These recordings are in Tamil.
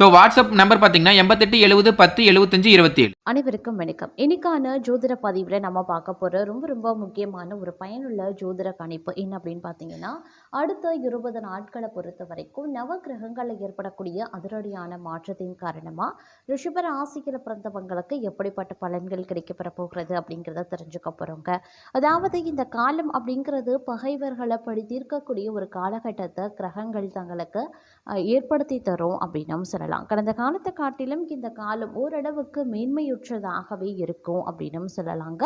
ஸோ வாட்ஸ்அப் நம்பர் பார்த்தீங்கன்னா எண்பத்தெட்டு எழுபது பத்து எழுபத்தஞ்சு இருபத்தி ஏழு அனைவருக்கும் வணக்கம். இன்னைக்கான ஜோதிட பதிவில் நம்ம பார்க்க போகிற ரொம்ப ரொம்ப முக்கியமான ஒரு பயனுள்ள ஜோதிட கணிப்பு என்ன அப்படின்னு பார்த்தீங்கன்னா அடுத்த இருபது நாட்களை பொறுத்த வரைக்கும் நவ கிரகங்களில் ஏற்படக்கூடிய அதிரடியான மாற்றத்தின் காரணமாக ரிஷப ராசியில் பிறந்தவங்களுக்கு எப்படிப்பட்ட பலன்கள் கிடைக்கப்பெற போகிறது அப்படிங்கிறத தெரிஞ்சுக்க போகிறோங்க அதாவது இந்த காலம் அப்படிங்கிறது பகைவர்களை படி தீர்க்கக்கூடிய ஒரு காலகட்டத்தை கிரகங்கள் தங்களுக்கு ஏற்படுத்தி தரும் அப்படின்னு சொல்லலாம். கடந்த காலத்தை காட்டிலும் இந்த காலம் ஓரளவுக்கு மேன்மையுற்றதாகவே இருக்கும் அப்படின்னும் சொல்லலாங்க.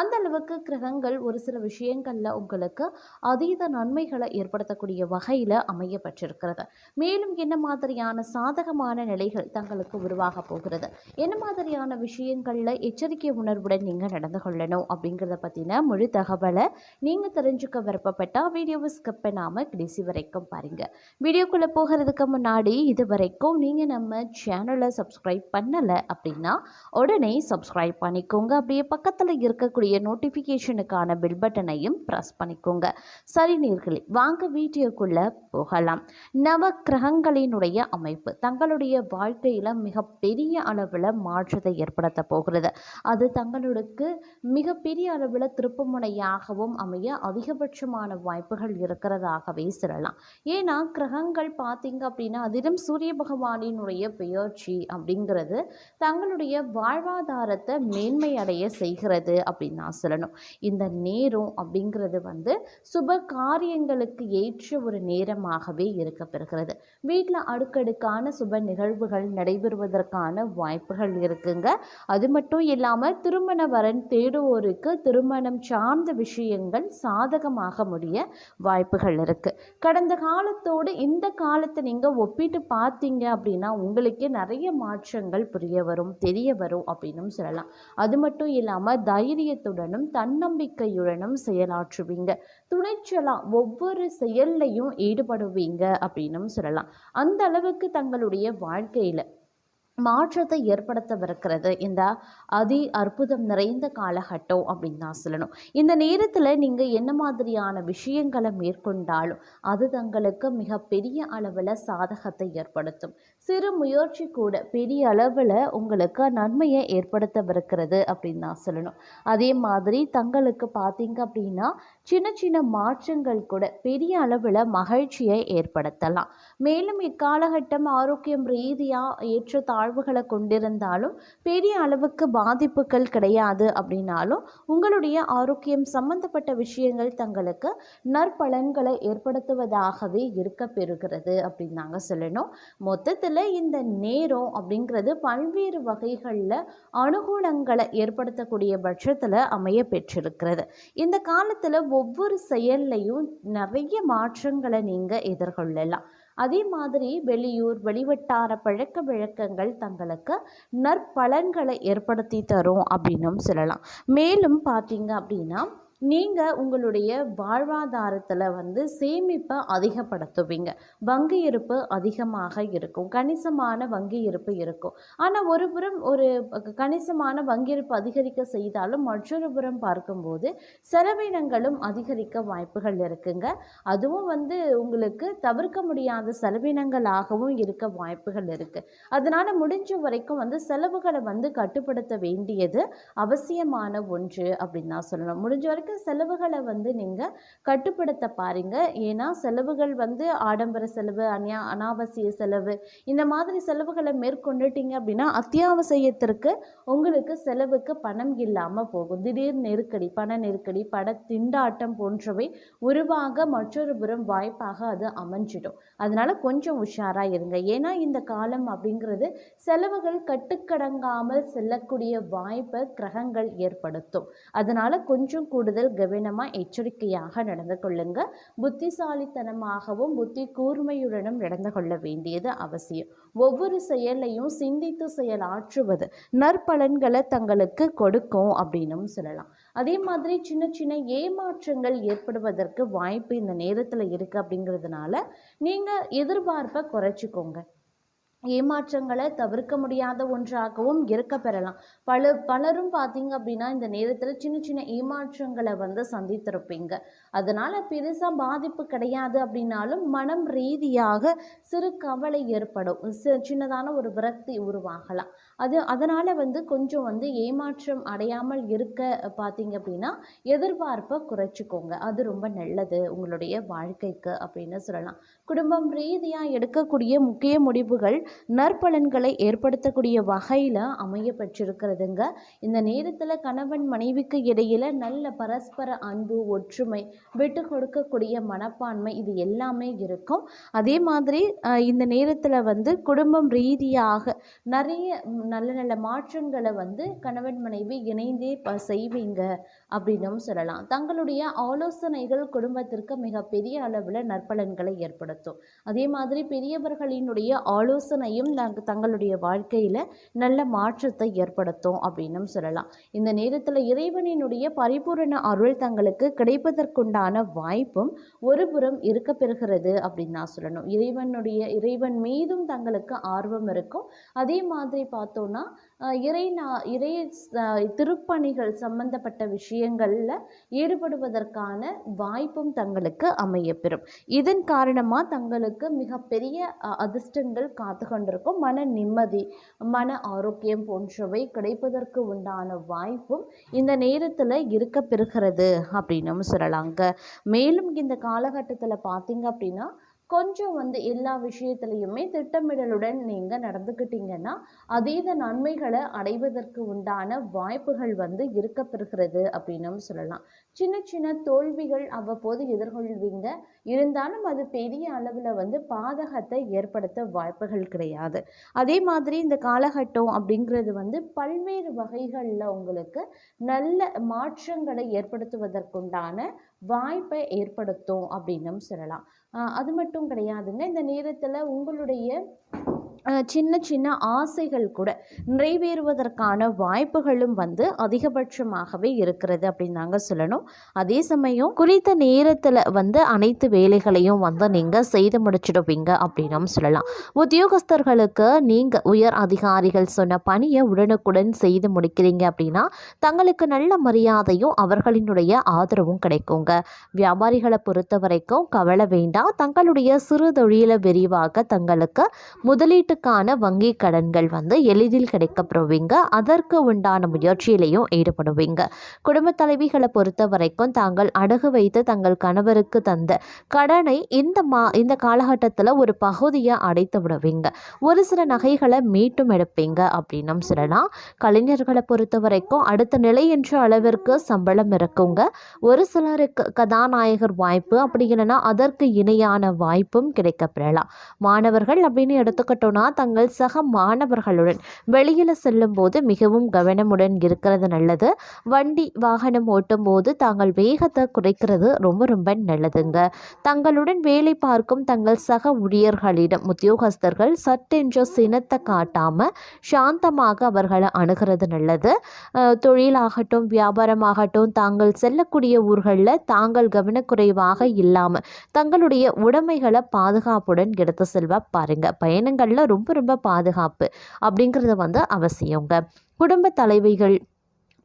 அந்த அளவுக்கு கிரகங்கள் ஒரு சில விஷயங்களில் உங்களுக்கு அதீத நன்மைகளை ஏற்படுத்தக்கூடிய வகையில் அமையப்பட்டிருக்கிறது. மேலும் என்ன மாதிரியான சாதகமான நிலைகள் தங்களுக்கு உருவாக போகிறது? என்ன மாதிரியான விஷயங்களில் எச்சரிக்கை உணர்வுடன் நீங்கள் நடந்து கொள்ளணும் அப்படிங்கிறத பற்றின முழு தகவலை நீங்கள் தெரிஞ்சுக்க விருப்பப்பட்டால் வீடியோவை ஸ்கிப் பண்ணாமல் கடைசி வரைக்கும் பாருங்கள் வீடியோக்குள்ளே போகிறதுக்கு முன்னாடி இது வரைக்கும் நீங்கள் நம்ம சேனலை சப்ஸ்கிரைப் பண்ணலை அப்படின்னா உடனே சப்ஸ்கிரைப் பண்ணிக்கோங்க. அப்படியே பக்கத்தில் இருக்கக்கூடிய நோட்டிஃபிகேஷனுக்கான பில் பட்டனையும் ப்ரெஸ் பண்ணிக்கோங்க. சரி நீர்களே வாங்க வீடியோக்குள்ளே போகலாம். நவ கிரகங்களினுடைய அமைப்பு தங்களுடைய வாழ்க்கையில் மிகப்பெரிய அளவில் மாற்றத்தை ஏற்படுத்த போகிறது. அது தங்களுக்கு மிகப்பெரிய அளவில் திருப்புமுனையாகவும் அமைய அதிகபட்சமான வாய்ப்புகள் இருக்கிறதாகவே சொல்லலாம். ஏன்னா கிரகங்கள் பார்த்தீங்க அப்படின்னா அதிலும் சூரிய பகவானின் நாட்டினுடைய பெயர்ச்சி அப்படிங்கிறது தங்களுடைய வாழ்வாதாரத்தை மேன்மையடைய செய்கிறது அப்படின்னு நான் சொல்லணும். இந்த நேரம் அப்படிங்கிறது வந்து சுப காரியங்களுக்கு ஏற்ற ஒரு நேரமாகவே இருக்கப்பெறுகிறது. வீட்டில் அடுக்கடுக்கான சுப நிகழ்வுகள் நடைபெறுவதற்கான வாய்ப்புகள் இருக்குங்க. அது மட்டும் இல்லாமல் திருமண வரன் தேடுவோருக்கு திருமணம் சார்ந்த விஷயங்கள் சாதகமாக முடிய வாய்ப்புகள் இருக்குது கடந்த காலத்தோடு இந்த காலத்தை நீங்கள் ஒப்பிட்டு பார்த்தீங்க அப்படின்னா உங்களுக்கே நிறைய மாற்றங்கள் புரிய வரும் தெரிய வரும் அப்படின்னும் சொல்லலாம். அது மட்டும் இல்லாமல் தைரியத்துடனும் தன்னம்பிக்கையுடனும் செயலாற்றுவீங்க. துணிச்சலாக ஒவ்வொரு செயல்லையும் ஈடுபடுவீங்க அப்படின்னும் சொல்லலாம். அந்த அளவுக்கு தங்களுடைய வாழ்க்கையில் மாற்றத்தை ஏற்படுத்தவிருக்கிறது. இந்த அதி அற்புதம் நிறைந்த காலகட்டம் அப்படின்னு தான் சொல்லணும். இந்த நேரத்தில் நீங்கள் என்ன மாதிரியான விஷயங்களை மேற்கொண்டாலும் அது தங்களுக்கு மிகப்பெரிய அளவில் சாதகத்தை ஏற்படுத்தும். சிறு முயற்சி கூட பெரிய அளவில் உங்களுக்கு நன்மையை ஏற்படுத்தவிருக்கிறது அப்படின்னு தான் சொல்லணும். அதே மாதிரி தங்களுக்கு பார்த்தீங்க அப்படின்னா சின்ன சின்ன மாற்றங்கள் கூட பெரிய அளவில் மகிழ்ச்சியை ஏற்படுத்தலாம். மேலும் இக்காலகட்டம் ஆரோக்கியம் ரீதியாக ஏற்ற தாழ்வுகளை கொண்டிருந்தாலும் பெரிய அளவுக்கு பாதிப்புகள் கிடையாது அப்படின்னாலும் உங்களுடைய ஆரோக்கியம் சம்பந்தப்பட்ட விஷயங்கள் தங்களுக்கு நற்பலன்களை ஏற்படுத்துவதாகவே இருக்க பெறுகிறது அப்படின்னு நாங்கள் சொல்லணும். மொத்தத்தில் இந்த நேரம் அப்படிங்கிறது பல்வேறு வகைகளில் அனுகூலங்களை ஏற்படுத்தக்கூடிய பட்சத்தில் அமைய பெற்றிருக்கிறது. இந்த காலத்தில் ஒவ்வொரு செயல்லையும் நிறைய மாற்றங்களை நீங்கள் எதிர்கொள்ளலாம். அதே மாதிரி வெளியூர் வெளிவட்டார பழக்க வழக்கங்கள் தங்களுக்கு நற்பலன்களை ஏற்படுத்தி தரும் அப்படின்னும் சொல்லலாம். மேலும் பார்த்தீங்க அப்படின்னா நீங்கள் உங்களுடைய வாழ்வாதாரத்தில் வந்து சேமிப்பை அதிகப்படுத்துவீங்க. வங்கி இருப்பு அதிகமாக இருக்கும். கணிசமான வங்கி இருப்பு இருக்கும். ஆனால் ஒரு புறம் ஒரு கணிசமான வங்கி இருப்பு அதிகரிக்க செய்தாலும் மற்றொரு புறம் பார்க்கும்போது செலவினங்களும் அதிகரிக்க வாய்ப்புகள் இருக்குங்க. அதுவும் வந்து உங்களுக்கு தவிர்க்க முடியாத செலவினங்களாகவும் இருக்க வாய்ப்புகள் இருக்குது அதனால் முடிஞ்ச வரைக்கும் வந்து செலவுகளை வந்து கட்டுப்படுத்த வேண்டியது அவசியமான ஒன்று அப்படின்னு தான் சொல்லணும். முடிஞ்ச வரைக்கும் செலவுகளை வந்து நீங்கள் கட்டுப்படுத்த பாருங்க. ஏன்னா செலவுகள் வந்து ஆடம்பர செலவு அநியா அனாவசிய செலவு இந்த மாதிரி செலவுகளை மேற்கொண்டுட்டீங்க அப்படின்னா அத்தியாவசியத்திற்கு உங்களுக்கு செலவுக்கு பணம் இல்லாமல் போகும். திடீர் நெருக்கடி பண நெருக்கடி பட திண்டாட்டம் போன்றவை உருவாக மற்றொரு புறம் வாய்ப்பாக அது அமைஞ்சிடும். அதனால் கொஞ்சம் உஷாராக இருங்க. ஏன்னா இந்த காலம் அப்படிங்கிறது செலவுகள் கட்டுக்கடங்காமல் செல்லக்கூடிய வாய்ப்பை கிரகங்கள் ஏற்படுத்தும். அதனால் கொஞ்சம் கூடுதல் கவனமாக எச்சரிக்கையாக நடந்து கொள்ளுங்க. புத்திசாலித்தனமாகவும் புத்தி கூர்மையுடனும் நடந்து கொள்ள வேண்டியது அவசியம். ஒவ்வொரு செயலையும் சிந்தித்து செயலாற்றுவது நற்பலன்களை தங்களுக்கு கொடுக்கும் அப்படின்னும் சொல்லலாம். அதே மாதிரி சின்ன சின்ன ஏமாற்றங்கள் ஏற்படுவதற்கு வாய்ப்பு இந்த நேரத்தில் இருக்குது அப்படிங்கிறதுனால நீங்கள் எதிர்பார்ப்பை குறைச்சிக்கோங்க. ஏமாற்றங்களை தவிர்க்க முடியாத ஒன்றாகவும் இருக்க பெறலாம். பல பலரும் பார்த்தீங்க அப்படின்னா இந்த நேரத்தில் சின்ன சின்ன ஏமாற்றங்களை வந்து சந்தித்திருப்பீங்க. அதனால் பெருசாக பாதிப்பு கிடையாது அப்படின்னாலும் மனம் ரீதியாக சிறு கவலை ஏற்படும். சின்னதான ஒரு விரக்தி உருவாகலாம். அது அதனால் வந்து கொஞ்சம் வந்து ஏமாற்றம் அடையாமல் இருக்க பார்த்தீங்க அப்படின்னா எதிர்பார்ப்பை குறைச்சிக்கோங்க. அது ரொம்ப நல்லது உங்களுடைய வாழ்க்கைக்கு அப்படின்னு சொல்லலாம். குடும்பம் ரீதியாக எடுக்கக்கூடிய முக்கிய முடிவுகள் நற்பலன்களை ஏற்படுத்தக்கூடிய வகையில் அமைய பெற்றிருக்கிறதுங்க இந்த நேரத்தில் கணவன் மனைவிக்கு இடையில் நல்ல பரஸ்பர அன்பு ஒற்றுமை விட்டு கொடுக்கக்கூடிய மனப்பான்மை இது எல்லாமே இருக்கும். அதே மாதிரி இந்த நேரத்தில் வந்து குடும்பம் ரீதியாக நிறைய நல்ல நல்ல மாற்றங்களை வந்து கணவன் மனைவி இணைந்தே ப செய்வீங்க அப்படின்னும் சொல்லலாம். தங்களுடைய ஆலோசனைகள் குடும்பத்திற்கு மிகப்பெரிய அளவில் நற்பலன்களை ஏற்படுத்தும். அதே மாதிரி பெரியவர்களினுடைய ஆலோசனையும் நாங்கள் தங்களுடைய வாழ்க்கையில் நல்ல மாற்றத்தை ஏற்படுத்தும் அப்படின்னும் சொல்லலாம். இந்த நேரத்தில் இறைவனினுடைய பரிபூரண அருள் தங்களுக்கு கிடைப்பதற்குண்டான வாய்ப்பும் ஒருபுறம் இருக்க பெறுகிறது அப்படின்னு நான் சொல்லணும். இறைவனுடைய இறைவன் மீதும் தங்களுக்கு ஆர்வம் இருக்கும். அதே மாதிரி பார்த்தோன்னா இறை நா இறை திருப்பணிகள் சம்பந்தப்பட்ட விஷயங்களில் ஈடுபடுவதற்கான வாய்ப்பும் தங்களுக்கு அமையப்பெறும். இதன் காரணமாக தங்களுக்கு மிகப்பெரிய அதிர்ஷ்டங்கள் காத்து கொண்டிருக்கும். மன நிம்மதி மன ஆரோக்கியம் போன்றவை கிடைப்பதற்கு உண்டான வாய்ப்பும் இந்த நேரத்தில் இருக்க பெறுகிறது அப்படின்னும் சொல்லலாங்க. மேலும் இந்த காலகட்டத்தில் பார்த்தீங்க அப்படின்னா கொஞ்சம் வந்து எல்லா விஷயத்துலையுமே திட்டமிடலுடன் நீங்கள் நடந்துக்கிட்டீங்கன்னா அதீத நன்மைகளை அடைவதற்கு உண்டான வாய்ப்புகள் வந்து இருக்க பெறுகிறது அப்படின்னும் சொல்லலாம். சின்ன சின்ன தோல்விகள் அவ்வப்போது எதிர்கொள்வீங்க. இருந்தாலும் அது பெரிய அளவில் வந்து பாதகத்தை ஏற்படுத்த வாய்ப்புகள் கிடையாது. அதே மாதிரி இந்த காலகட்டம் அப்படிங்கிறது வந்து பல்வேறு வகைகளில் உங்களுக்கு நல்ல மாற்றங்களை ஏற்படுத்துவதற்குண்டான வாய்ப்பை ஏற்படுத்தும் அப்படின்னும் சொல்லலாம். அது மட்டும் கிடையாதுங்க. இந்த நேரத்தில் உங்களுடைய சின்ன சின்ன ஆசைகள் கூட நிறைவேறுவதற்கான வாய்ப்புகளும் வந்து அதிகபட்சமாகவே இருக்கிறது அப்படின்னு நாங்கள் சொல்லணும். அதே சமயம் குறித்த நேரத்தில் வந்து அனைத்து வேலைகளையும் வந்து நீங்கள் செய்து முடிச்சிடுவீங்க அப்படின்னும் சொல்லலாம். உத்தியோகஸ்தர்களுக்கு நீங்கள் உயர் அதிகாரிகள் சொன்ன பணியை உடனுக்குடன் செய்து முடிக்கிறீங்க அப்படின்னா தங்களுக்கு நல்ல மரியாதையும் அவர்களினுடைய ஆதரவும் கிடைக்குங்க. வியாபாரிகளை பொறுத்த வரைக்கும் கவலை வேண்டாம். தங்களுடைய சிறு தொழிலை விரிவாக்க தங்களுக்கு முதலீட்டு முதலீட்டுக்கான வங்கி கடன்கள் வந்து எளிதில் கிடைக்கப்படுவீங்க. அதற்கு உண்டான முயற்சியிலையும் ஈடுபடுவீங்க. குடும்ப தலைவிகளை பொறுத்த வரைக்கும் தாங்கள் அடகு வைத்து தங்கள் கணவருக்கு தந்த கடனை இந்த மா இந்த காலகட்டத்தில் ஒரு பகுதியை அடைத்து விடுவீங்க. ஒரு சில நகைகளை மீட்டும் எடுப்பீங்க அப்படின்னும் சொல்லலாம். கலைஞர்களை பொறுத்த வரைக்கும் அடுத்த நிலை என்ற அளவிற்கு சம்பளம் இருக்குங்க. ஒரு சிலருக்கு கதாநாயகர் வாய்ப்பு அப்படி இல்லைன்னா அதற்கு இணையான வாய்ப்பும் கிடைக்கப்பெறலாம். மாணவர்கள் அப்படின்னு எடுத்துக்கிட்டோம்னா தங்கள் சக மாணவர்களுடன் வெளியில் செல்லும்போது மிகவும் கவனமுடன் இருக்கிறது நல்லது. வண்டி வாகனம் ஓட்டும் போது தாங்கள் வேகத்தை குறைக்கிறது ரொம்ப ரொம்ப நல்லதுங்க. தங்களுடன் வேலை பார்க்கும் தங்கள் சக ஊழியர்களிடம் உத்தியோகஸ்தர்கள் சட்டென்ற சினத்தை காட்டாமல் சாந்தமாக அவர்களை அணுகிறது நல்லது. தொழிலாகட்டும் வியாபாரமாகட்டும் தாங்கள் செல்லக்கூடிய ஊர்களில் தாங்கள் கவனக்குறைவாக இல்லாமல் தங்களுடைய உடைமைகளை பாதுகாப்புடன் எடுத்து செல்வ பாருங்கள் பயணங்களில் ரொம்ப ரொம்ப பாதுகாப்பு அப்படிங்கிறது வந்து அவசியங்க. குடும்ப தலைவிகள்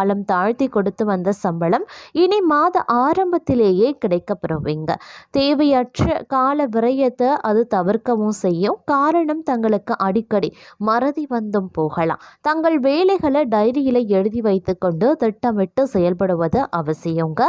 காலம் தாழ்த்தி கொடுத்து வந்த சம்பளம் இனி மாத ஆரம்பத்திலேயே கிடைக்கப்பெறுவீங்க. தேவையற்ற கால விரயத்தை அது தவிர்க்கவும் செய்யும். காரணம் தங்களுக்கு அடிக்கடி மறதி வந்தும் போகலாம். தங்கள் வேலைகளை டைரியில் எழுதி வைத்துக்கொண்டு திட்டமிட்டு செயல்படுவது அவசியங்க.